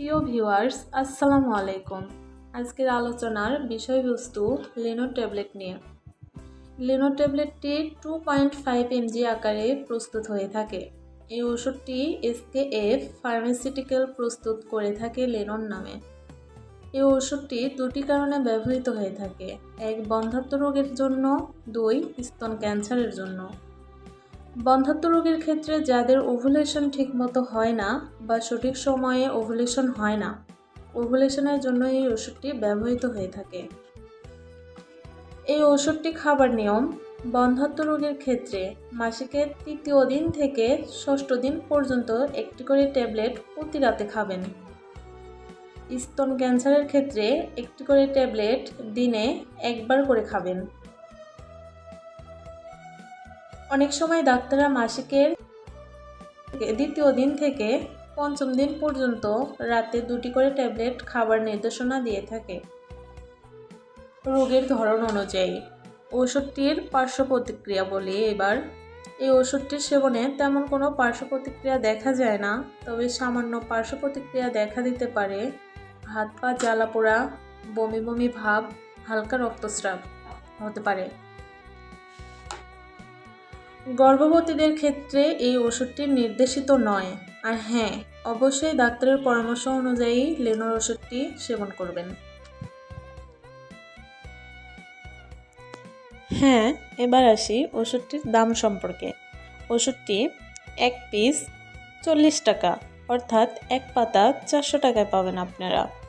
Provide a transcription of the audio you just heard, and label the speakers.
Speaker 1: প্রিয় ভিউয়ার্স, আসসালামু আলাইকুম। আজকের আলোচনার বিষয়বস্তু লেনো ট্যাবলেট নিয়ে। লেনো ট্যাবলেটটি টু পয়েন্ট ফাইভ এমজি আকারে প্রস্তুত হয়ে থাকে। এই ওষুধটি এসকে এফ ফার্মাসিউটিক্যাল প্রস্তুত করে থাকে লেনন নামে। এই ওষুধটি দুটি কারণে ব্যবহৃত হয়ে থাকে। এক বন্ধাত্ম রোগের জন্য, দুই স্তন ক্যান্সারের জন্য। বন্ধাত্ম রোগের ক্ষেত্রে যাদের ওভুলেশন ঠিকমতো হয় না বা সঠিক সময়ে ওভুলেশন হয় না ওভুলেশনের জন্য এই ওষুধটি ব্যবহৃত হয়ে থাকে। এই ওষুধটি খাবার নিয়ম, বন্ধাত্ম রোগের ক্ষেত্রে মাসিকের তৃতীয় দিন থেকে ষষ্ঠ দিন পর্যন্ত একটি করে ট্যাবলেট প্রতি রাতে খাবেন। স্তন ক্যান্সারের ক্ষেত্রে একটি করে ট্যাবলেট দিনে একবার করে খাবেন। অনেক সময় ডাক্তাররা মাসিকের দ্বিতীয় দিন থেকে পঞ্চম দিন পর্যন্ত রাতে দুটি করে ট্যাবলেট খাবার নির্দেশনা দিয়ে থাকে। রোগের ধরন অনুযায়ী ওষুধটির পার্শ্ব প্রতিক্রিয়া বলি এবার, এই ওষুধটির সেবনে তেমন কোনো পার্শ্ব প্রতিক্রিয়া দেখা যায় না, তবে সামান্য পার্শ্ব প্রতিক্রিয়া দেখা দিতে পারে হাত পা জ্বালা পোড়া বমি বমি ভাব, হালকা রক্তস্রাব হতে পারে। গর্ভবতীদের ক্ষেত্রে এই ওষুধটি নির্দেশিত নয়। আর হ্যাঁ অবশ্যই ডাক্তারের পরামর্শ অনুযায়ী লেনোর ওষুধটি সেবন করবেন। হ্যাঁ এবার আসি ওষুধটির দাম সম্পর্কে। ওষুধটি এক পিস চল্লিশ টাকা, অর্থাৎ এক পাতা চারশো টাকায় পাবেন আপনারা।